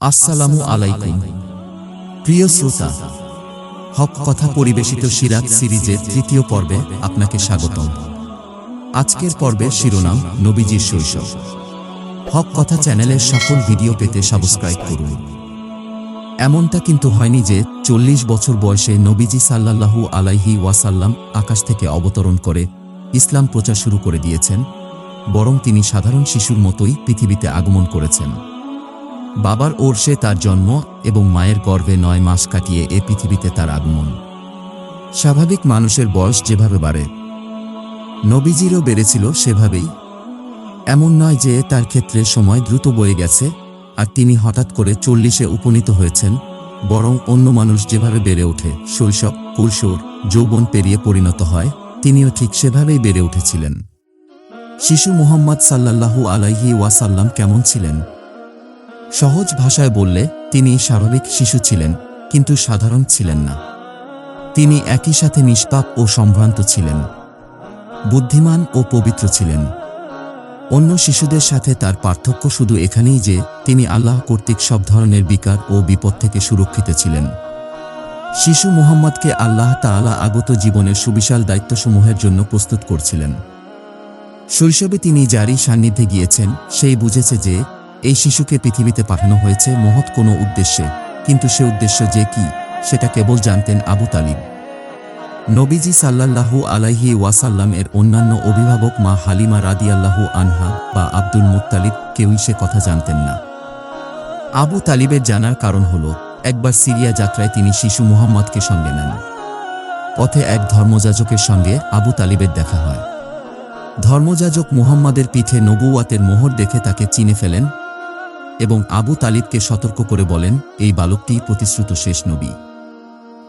আসসালামু আলাইকুম। প্রিয় শ্রোতা, হক কথা পরিবেশিত সিরাত সিরিজের তৃতীয় পর্বে আপনাকে স্বাগতম। আজকের পর্বের শিরোনাম নবীজির শৈশব। হক কথা চ্যানেলের সকল ভিডিও পেতে সাবস্ক্রাইব করুন। এমনটা কিন্তু হয়নি যে চল্লিশ বছর বয়সে নবীজি সাল্লাল্লাহু আলাইহি ওয়াসাল্লাম আকাশ থেকে অবতরণ করে ইসলাম প্রচার শুরু করে দিয়েছেন বরং তিনি সাধারণ শিশুর মতোই পৃথিবীতে আগমন করেছেন। বাবার ওরসে তার জন্ম এবং মায়ের গর্ভে নয় মাস কাটিয়ে এ পৃথিবীতে তার আগমন। স্বাভাবিক মানুষের বয়স যেভাবে বাড়ে, নবীজিরও বেড়েছিল সেভাবেই। এমন নয় যে তার ক্ষেত্রে সময় দ্রুত বয়ে গেছে আর তিনি হঠাৎ করে চল্লিশে উপনীত হয়েছেন, বরং অন্য মানুষ যেভাবে বেড়ে ওঠে, শৈশব কৈশোর যৌবন পেরিয়ে পরিণত হয়, তিনিও ঠিক সেভাবেই বেড়ে উঠেছিলেন। শিশু মুহাম্মদ সাল্লাল্লাহু আলাইহি ওয়াসাল্লাম কেমন ছিলেন? সহজ ভাষায় বললে, তিনি স্বাভাবিক শিশু ছিলেন, কিন্তু সাধারণ ছিলেন না। তিনি একই সাথে নিষ্পাপ ও সম্ভ্রান্ত ছিলেন। বুদ্ধিমান ও পবিত্র ছিলেন। অন্য শিশুদের সাথে তার পার্থক্য শুধু এখানেই যে, তিনি আল্লাহ কর্তৃক সব ধরনের বিকার ও বিপদ থেকে সুরক্ষিত ছিলেন। শিশু মুহাম্মদকে আল্লাহ তাআলা আগত জীবনের সুবিশাল দায়িত্বসমূহের জন্য প্রস্তুত করছিলেন। শৈশবে তিনি যারই সান্নিধ্যে গিয়েছেন, সেই বুঝেছে যে, এই শিশুকে পৃথিবীতে পাঠানো হয়েছে মহৎ কোনো উদ্দেশ্যে। কিন্তু সে উদ্দেশ্য যে কি, সেটা কেবল জানতেন আবু তালিব। নবীজি সাল্লাল্লাহু আলাইহি ওয়াসাল্লাম এর অন্যান্য অভিভাবক মা হালিমা রাদিয়াল্লাহু আনহা বা আব্দুল মুত্তালিব কেউই সে কথা জানতেন না। আবু তালিবের জানার কারণ হল, একবার সিরিয়া যাত্রায় তিনি শিশু মুহাম্মদকে সঙ্গে নেন। পথে এক ধর্মযাজকের সঙ্গে আবু তালিবের দেখা হয়। ধর্মযাজক মুহাম্মাদের পিঠে নবুয়াতের মোহর দেখে তাকে চিনে ফেলেন এবং আবু তালিবকে সতর্ক করে বলেন, এই বালকটি প্রতিশ্রুত শেষ নবী।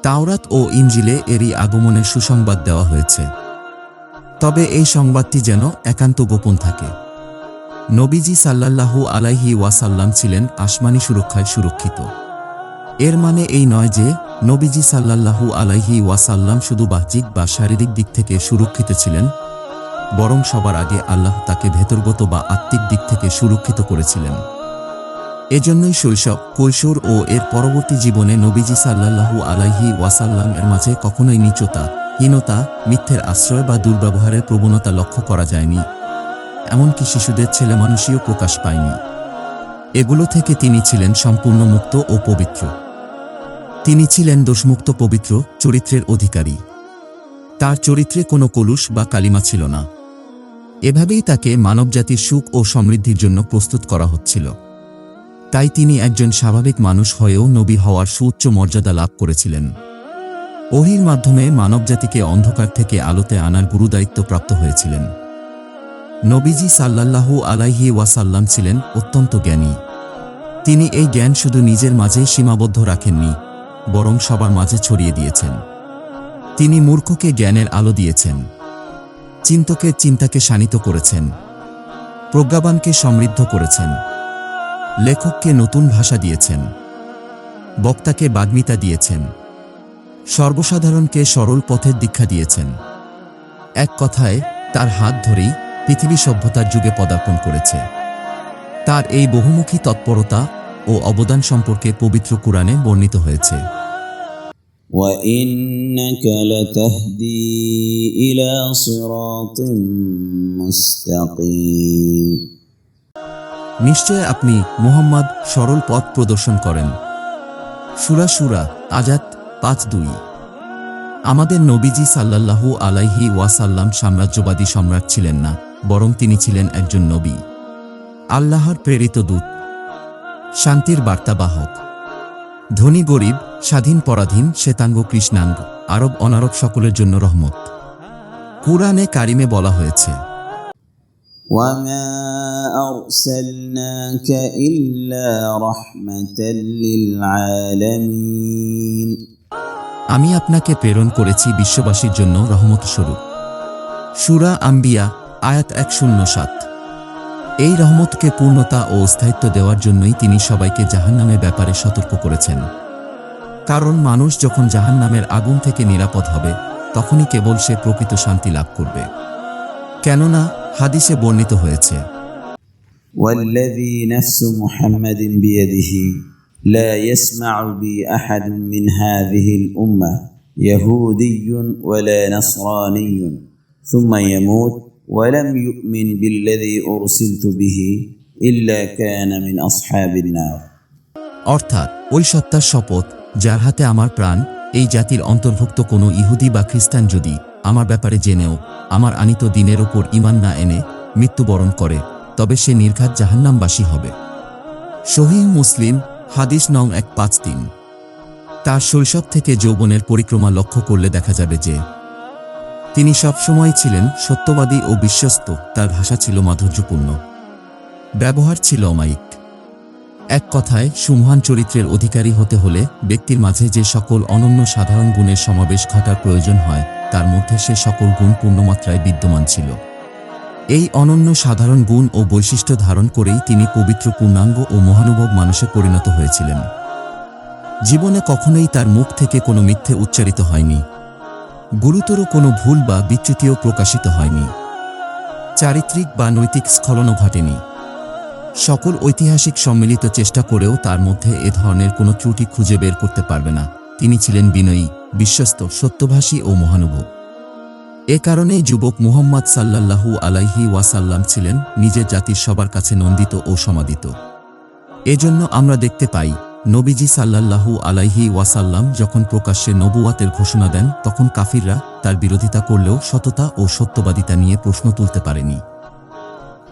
তাওরাত ও ইঞ্জিলে এরই আগমনের সুসংবাদ দেওয়া হয়েছে। তবে এই সংবাদটি যেন একান্ত গোপন থাকে। নবীজি সাল্লাল্লাহু আলাইহি ওয়াসাল্লাম ছিলেন আসমানি সুরক্ষায় সুরক্ষিত। এর মানে এই নয় যে নবীজি সাল্লাল্লাহু আলাইহি ওয়াসাল্লাম শুধু বাহ্যিক বা শারীরিক দিক থেকে সুরক্ষিত ছিলেন বরং সবার আগে আল্লাহ তাকে ভেতরগত বা আত্মিক দিক থেকে সুরক্ষিত করেছিলেন। এজন্যই শৈশব, কৈশোর ও এর পরবর্তী জীবনে নবীজি সাল্লাল্লাহু আলাইহি ওয়াসাল্লাম এর মাঝে কখনোই নিচতা, হীনতা, মিথ্যের আশ্রয় বা দুর্ব্যবহারের প্রবণতা লক্ষ্য করা যায়নি। এমনকি শিশুদের ছেলে মানুষীয় প্রকাশ পায়নি। এগুলো থেকে তিনি ছিলেন সম্পূর্ণ মুক্ত ও পবিত্র। তিনি ছিলেন দোষমুক্ত পবিত্র, চরিত্রের অধিকারী। তার চরিত্রে কোনো কলুষ বা কালিমা ছিল না। এভাবেই তাকে মানবজাতির সুখ ও সমৃদ্ধির জন্য প্রস্তুত করা হচ্ছিল। তাই তিনি একজন স্বাভাবিক মানুষ হয়েও নবী হওয়ার সুউচ্চ মর্যাদা লাভ করেছিলেন। ওহির মাধ্যমে মানবজাতিকে অন্ধকার থেকে আলোতে আনার গুরুদায়িত্ব প্রাপ্ত হয়েছিলেন। নবীজি সাল্লাল্লাহু আলাইহি ওয়াসাল্লাম ছিলেন অত্যন্ত জ্ঞানী। তিনি এই জ্ঞান শুধু নিজের মাঝেই সীমাবদ্ধ রাখেননি, বরং সবার মাঝে ছড়িয়ে দিয়েছেন। তিনি মূর্খকে জ্ঞানের আলো দিয়েছেন। চিন্তকের চিন্তাকে শানিত করেছেন, প্রজ্ঞাবানকে সমৃদ্ধ করেছেন, লেখককে নতুন ভাষা দিয়েছেন, বক্তাকে বাগ্মিতা দিয়েছেন, সর্বসাধারণকে সরল পথের দীক্ষা দিয়েছেন। এক কথায়, তার হাত ধরেই পৃথিবী সভ্যতার যুগে পদার্পণ করেছে। তার এই বহুমুখী তৎপরতা ও অবদান সম্পর্কে পবিত্র কুরআনে বর্ণিত হয়েছে। وإنك لتهدي إلى صراط مستقيم নিশ্চয় আপনি মুহাম্মদ সরল পথ প্রদর্শন করেন সুরা সুরা আজাত পাঁচ দুই আমাদের নবীজি সাল্লাল্লাহু আলাইহি ওয়াসাল্লাম সাম্রাজ্যবাদী সম্রাট ছিলেন না বরং তিনি ছিলেন একজন নবী আল্লাহর প্রেরিত দূত শান্তির বার্তাবাহক ধনী গরিব স্বাধীন পরাধীন শ্বেতাঙ্গ কৃষ্ণাঙ্গ আরব অনারব সকলের জন্য রহমত কুরআনে কারিমে বলা হয়েছে وما أرسلناك إلا رحمة للعالمين আমি আপনাকে প্রেরণ করেছি বিশ্ববাসীর জন্য রহমত স্বরূপ সুরা আম্বিয়া আয়াত এক শূন্য সাত এই রহমতকে পূর্ণতা ও স্থায়িত্ব দেওয়ার জন্যই তিনি সবাইকে জাহান্নামের ব্যাপারে সতর্ক করেছেন কারণ মানুষ যখন জাহান্নামের আগুন থেকে নিরাপদ হবে তখনই কেবল সে প্রকৃত শান্তি লাভ করবে কেননা হাদিসে বর্ণিত হয়েছে والذي نفس محمد بيده لا يسمع بي احد من هذه الامه يهودي ولا نصراني ثم يموت ولم يؤمن بالذي ارسلت به الا كان من اصحاب النار অর্থাৎ ওই সত্তার শপথ যার হাতে আমার প্রাণ এই জাতির অন্তর্ভুক্ত কোনো ইহুদি বা খ্রিস্টান যদি আমার ব্যাপারে জেনেও আমার আনিত দিনের ওপর ইমান না এনে মৃত্যুবরণ করে তবে সে নির্ঘাত জাহান্নামবাসী হবে শহীদ মুসলিম হাদিস নং এক পাঁচ তিন তার শৈশব থেকে যৌবনের পরিক্রমা লক্ষ্য করলে দেখা যাবে যে তিনি সবসময় ছিলেন সত্যবাদী ও বিশ্বস্ত, তার ভাষা ছিল মাধুর্যপূর্ণ। ব্যবহার ছিল অমায়িক। এক কথায়, সুমহান চরিত্রের অধিকারী হতে হলে ব্যক্তির মাঝে যে সকল অনন্য সাধারণ গুণের সমাবেশ ঘটার প্রয়োজন হয়, তার মধ্যে সে সকল গুণ পূর্ণমাত্রায় বিদ্যমান ছিল। এই অনন্য সাধারণ গুণ ও বৈশিষ্ট্য ধারণ করেই তিনি পবিত্র পূর্ণাঙ্গ ও মহানুভব মানুষে পরিণত হয়েছিলেন। জীবনে কখনোই তার মুখ থেকে কোনো মিথ্যে উচ্চারিত হয়নি। গুরুতর কোনো ভুল বা বিচ্যুতিও প্রকাশিত হয়নি। চারিত্রিক বা নৈতিক স্খলনও ঘটেনি। সকল ঐতিহাসিক সম্মিলিত চেষ্টা করেও তার মধ্যে এ ধরনের কোনো ত্রুটি খুঁজে বের করতে পারবে না। তিনি ছিলেন বিনয়ী, বিশ্বস্ত, সত্যভাষী ও মহানুভব। এ কারণেই যুবক মুহাম্মদ সাল্লাল্লাহু আলাইহি ওয়াসাল্লাম ছিলেন নিজের জাতির সবার কাছে নন্দিত ও সমাদিত। এজন্য আমরা দেখতে পাই নবীজি সাল্লাল্লাহু আলাইহি ওয়াসাল্লাম যখন প্রকাশ্যে নবুয়াতের ঘোষণা দেন, তখন কাফিররা তার বিরোধিতা করলেও সততা ও সত্যবাদিতা নিয়ে প্রশ্ন তুলতে পারেনি।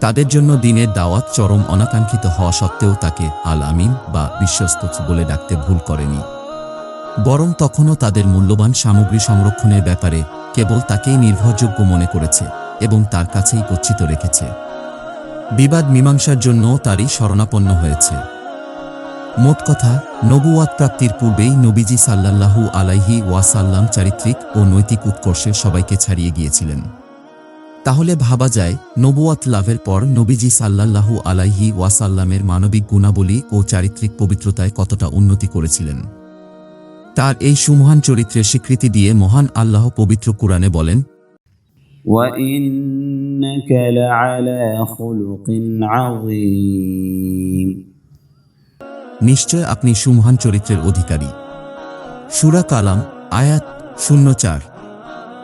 তাদের জন্য দিনের দাওয়াত চরম অনাকাঙ্ক্ষিত হওয়া সত্ত্বেও তাকে আল আমিন বা বিশ্বস্ত বলে ডাকতে ভুল করেনি। বরং তখনও তাদের মূল্যবান সামগ্রী সংরক্ষণের ব্যাপারে কেবল তাকেই নির্ভরযোগ্য মনে করেছে এবং তার কাছেই গচ্ছিত রেখেছে। বিবাদ মীমাংসার জন্য তারই শরণাপন্ন হয়েছে। মোট কথা নবুয়াত প্রাপ্তির পূর্বেই নবীজি সাল্লাল্লাহু আলাইহি ওয়াসাল্লাম চারিত্রিক ও নৈতিক উৎকর্ষে সবাইকে ছাড়িয়ে গিয়েছিলেন তাহলে ভাবা যায় নবুয়াত লাভের পর নবীজি সাল্লাল্লাহু আলাইহি ওয়াসাল্লামের মানবিক গুণাবলী ও চারিত্রিক পবিত্রতায় কতটা উন্নতি করেছিলেন তার এই সুমহান চরিত্রের স্বীকৃতি দিয়ে মহান আল্লাহ পবিত্র কুরআনে বলেন وانك لعلى خلق عظيم নিশ্চয় আপনি সুমহান চরিত্রের অধিকারী। সুরা কালাম, আয়াত শূন্য চার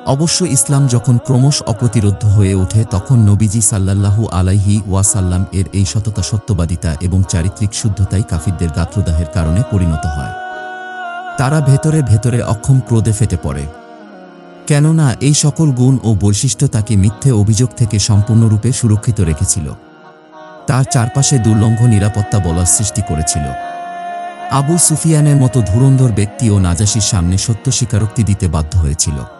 অবশ্য ইসলাম যখন ক্রমশ অপ্রতিরোধ হয়ে ওঠে, তখন নবীজি সাল্লাল্লাহু আলাইহি ওয়াসাল্লাম এর এই সততা, সত্যবাদিতা এবং চারিত্রিক শুদ্ধতাই কাফিরদের গাত্রদাহের কারণে পরিণত হয়। তারা ভেতরে ভেতরে অক্ষম ক্রোধে ফেটে পড়ে। কেননা এই সকল গুণ ও বৈশিষ্ট্য তাকে মিথ্যে অভিযোগ থেকে সম্পূর্ণরূপে সুরক্ষিত রেখেছিল। তার চারপাশে দুর্লঙ্ঘ নিরাপত্তা বলার সৃষ্টি করেছিল। আবু সুফিয়ানের মতো ধুরন্ধর ব্যক্তিও নাজাসির সামনে সত্য স্বীকারোক্তি দিতে বাধ্য হয়েছিল।